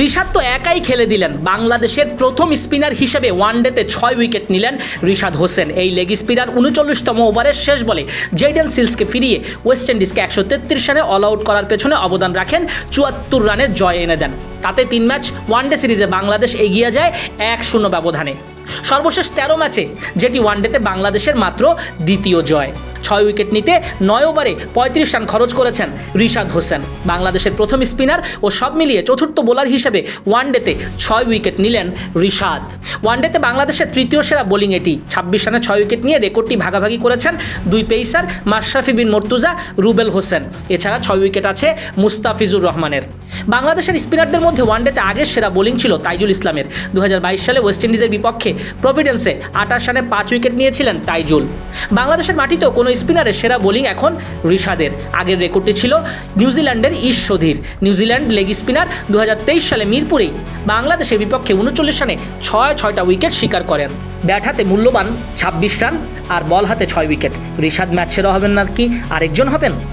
ঋষাদ তো একাই খেলে দিলেন। বাংলাদেশের প্রথম স্পিনার হিসেবে ওয়ানডেতে ছয় উইকেট নিলেন ঋষাদ হোসেন। এই লেগ স্পিনার উনচল্লিশতম ওভারের শেষ বলে জেডেন সিলসকে ফিরিয়ে ওয়েস্ট ইন্ডিজকে একশো তেত্রিশ রানে অল আউট করার পেছনে অবদান রাখেন চুয়াত্তর রানের জয় এনে দেন। তাতে তিন ম্যাচ ওয়ানডে সিরিজে বাংলাদেশ এগিয়ে যায় এক শূন্য ব্যবধানে। সর্বশেষ তেরো ম্যাচে যেটি ওয়ানডেতে বাংলাদেশের মাত্র দ্বিতীয় জয়। ছয় উইকেট নিতে নয় ওভারে পঁয়ত্রিশ রান খরচ করেছেন রিশাদ হোসেন। বাংলাদেশের প্রথম স্পিনার ও সব মিলিয়ে চতুর্থ বোলার হিসেবে ওয়ানডেতে ছয় উইকেট নিলেন রিশাদ। ওয়ানডেতে বাংলাদেশের তৃতীয় সেরা বোলিং এটি। ছাব্বিশ রানে ছয় উইকেট নিয়ে রেকর্ডটি ভাগাভাগি করেছেন দুই পেসার মাশরাফি বিন মর্তুজা, রুবেল হোসেন। এছাড়া ছয় উইকেট আছে মুস্তাফিজুর রহমানের। বাংলাদেশের স্পিনারদের মধ্যে ওয়ানডেতে আগের সেরা বোলিং ছিল তাইজুল ইসলামের। দু হাজার বাইশ সালে ওয়েস্ট ইন্ডিজের বিপক্ষে প্রভিডেন্সে আঠাশ রানে পাঁচ উইকেট নিয়েছিলেন তাইজুল। বাংলাদেশের মাটিতেও কোনো স্পিনারের সেরা বোলিং এখন ঋষাদের আগের রেকর্ডটি ছিল নিউজিল্যান্ডের ইশ সধীর নিউজিল্যান্ড লেগ স্পিনার দু হাজার তেইশ সালে মিরপুরেই বাংলাদেশের বিপক্ষে উনচল্লিশ রানে ছয়, ছয়টা উইকেট স্বীকার করেন। ব্যাট হাতে মূল্যবান ছাব্বিশ রান আর বল হাতে ছয় উইকেট। ঋষাদ ম্যাচ সেরা হবেন না কি আরেকজন হবেন?